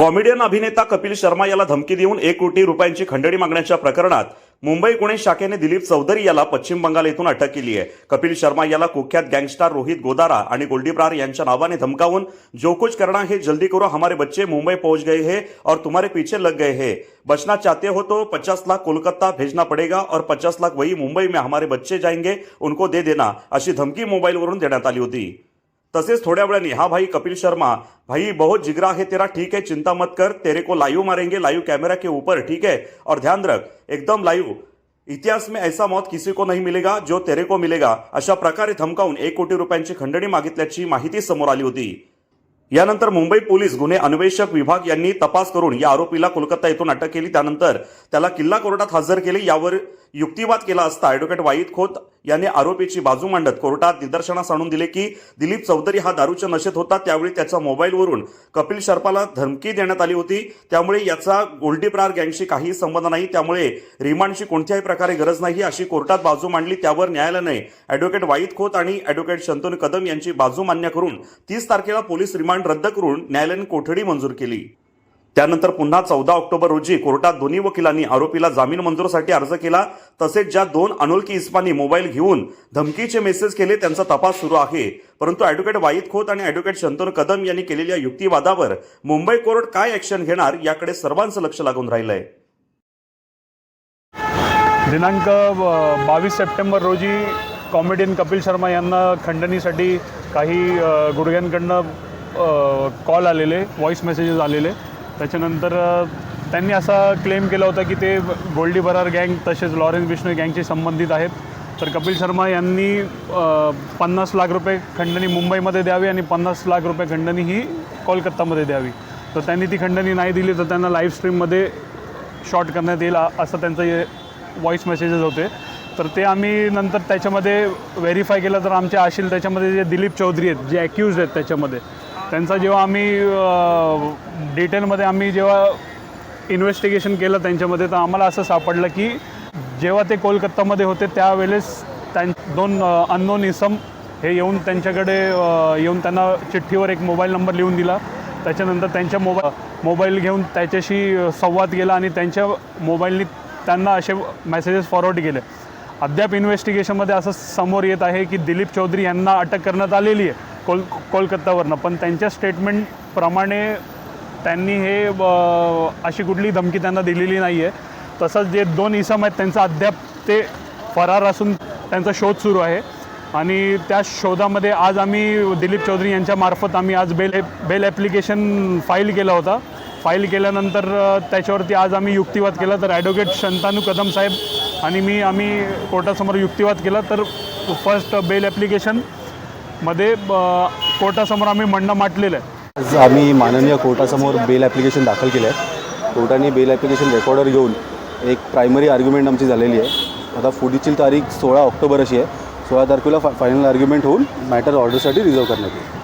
Comedian अभिनेता कपिल शर्मा याला धमकी देऊन एक कोटी रुपयांची खंडणी मागण्याच्या प्रकरणात मुंबई गुन्हे शाखेने दिलीप चौधरी याला पश्चिम बंगाल येथून अटक केली आहे. कपिल शर्मा याला कुख्यात गँगस्टार रोहित गोदारा आणि गोल्डी यांच्या नावाने धमकावून जो कुछ करना हे जल्दी करो हमारे बच्चे मुंबई पहुंच गए हैं और तुम्हारे पीछे लग गए हैं. बचना चाहते हो तो पचास लाख कोलकाता भेजना पड़ेगा और पचास लाख वही मुंबई में हमारे बच्चे जाएंगे उनको दे देना अशी धमकी मोबाईलवरून देण्यात आली होती. तसेच थोड्या वेळाने हा भाई कपिल शर्मा भाई बहुत जिगरा है तेरा ठीक है चिंता मत कर तेरे को लाइव मारेंगे लाइव कैमरा के ऊपर ठीक है और ध्यान रख एकदम लाइव। इतिहास में ऐसा मौत किसी को नहीं मिलेगा जो तेरे को मिलेगा। अशा प्रकारे धमकावून एक कोटी रुपयांची खंडणी मागितल्याची माहिती समोर आली होती. यानंतर मुंबई पोलीस गुन्हे अन्वेषक विभाग यांनी तपास करून या आरोपीला कोलकाता येथून अटक केली. त्यानंतर त्याला किल्ला कोर्टात हजर केले. यावर युक्तिवाद केला असता ॲडव्होकेट वाईद खोत यांनी आरोपीची बाजू मांडत कोर्टात निदर्शनास आणून दिले की दिलीप चौधरी हा दारूच्या नशेत होता. त्यावेळी त्याच्या मोबाईलवरून कपिल शर्माला धमकी देण्यात आली होती. त्यामुळे याचा गोल्डीप्रार गँगशी काही संबंध नाही. त्यामुळे रिमांडची कोणत्याही प्रकारे गरज नाही अशी कोर्टात बाजू मांडली. त्यावर न्यायालयाने ॲडव्होकेट वाईद खोत आणि ॲडव्होकेट शंतनू कदम यांची बाजू मान्य करून तीस तारखेला पोलीस रिमांड रद्द करून न्यायालयाने कोठडी मंजूर केली. त्यानंतर पुन्हा चौदा ऑक्टोबर रोजी कोर्टात दोन्ही वकिलांनी आरोपीला जामीन मंजूरसाठी अर्ज केला तसेच ज्या दोन अनोळखी इस्मानी मोबाईल घेऊन धमकीचे मेसेज केले त्यांचा तपास सुरू आहे. परंतु ॲडव्होकेट वाईद खोत आणि ॲडव्होकेट शंतनू कदम यांनी केलेल्या युक्तिवादावर मुंबई कोर्ट काय ॲक्शन घेणार याकडे सर्वांचं लक्ष लागून राहिलंय. दिनांक बावीस सप्टेंबर रोजी कॉमेडियन कपिल शर्मा यांना खंडणीसाठी काही गुडघ्यांकडनं कॉल आलेले व्हॉईस मेसेजेस आलेले. त्याच्यानंतर त्यांनी असा क्लेम केला होता की ते गोल्डी बरार गँग तसेच लॉरेन्स बिश्नोई गँगशी संबंधित आहेत. तर कपिल शर्मा यांनी पन्नास लाख रुपये खंडणी मुंबईमध्ये द्यावी आणि पन्नास लाख रुपये खंडणी ही कोलकातामध्ये द्यावी. तर त्यांनी ती खंडणी नाही दिली तर त्यांना लाईव्ह स्ट्रीममध्ये शॉर्ट करण्यात येईल असं त्यांचं हे व्हॉईस मेसेजेस होते. तर ते आम्ही नंतर त्याच्यामध्ये व्हेरीफाय केलं तर आमचे आशील त्याच्यामध्ये जे दिलीप चौधरी आहेत जे ॲक्युज आहेत त्याच्यामध्ये त्यांचा जेव्हा आम्ही डिटेलमध्ये आम्ही जेव्हा इन्व्हेस्टिगेशन केलं त्यांच्यामध्ये तर आम्हाला असं सापडलं की जेव्हा ते कोलकातामध्ये होते त्यावेळेस त्यां दोन अननोन इसम हे येऊन त्यांच्याकडे येऊन त्यांना चिठ्ठीवर एक मोबाईल नंबर लिहून दिला. त्याच्यानंतर त्यांच्या मोबा मोबाईल घेऊन त्याच्याशी संवाद केला आणि त्यांच्या मोबाईलनी त्यांना असे मेसेजेस फॉरवर्ड केले. अद्याप इन्व्हेस्टिगेशनमध्ये असं समोर येत आहे की दिलीप चौधरी यांना अटक करण्यात आलेली आहे. कोल कोलकत्तावरनं पण त्यांच्या स्टेटमेंटप्रमाणे त्यांनी हे अशी कुठली धमकी त्यांना दिलेली नाही आहे तसंच जे दोन इसम आहेत त्यांचा अद्याप ते फरार असून त्यांचा शोध सुरू आहे. आणि त्या शोधामध्ये आज आम्ही दिलीप चौधरी यांच्यामार्फत आम्ही आज बेल बेल ॲप्लिकेशन फाईल केला होता. फाईल केल्यानंतर त्याच्यावरती आज आम्ही युक्तिवाद केला. तर ॲडव्होकेट शंतानू कदम साहेब आणि मी आम्ही कोर्टासमोर युक्तिवाद केला. तर फर्स्ट बेल ॲप्लिकेशन मध्ये कोर्टासमोर आम्ही म्हणणं मांडलेलं आहे. आज आम्ही माननीय कोर्टासमोर बेल ॲप्लिकेशन दाखल केलं आहे कोर्टाने बेल ॲप्लिकेशन रेकॉर्डर घेऊन एक प्रायमरी आर्ग्युमेंट आमची झालेली आहे. आता पुढची तारीख सोळा ऑक्टोबर अशी आहे. सोळा तारखेला फा फायनल आर्ग्युमेंट होऊन मॅटर ऑर्डरसाठी रिझर्व करण्यात येईल.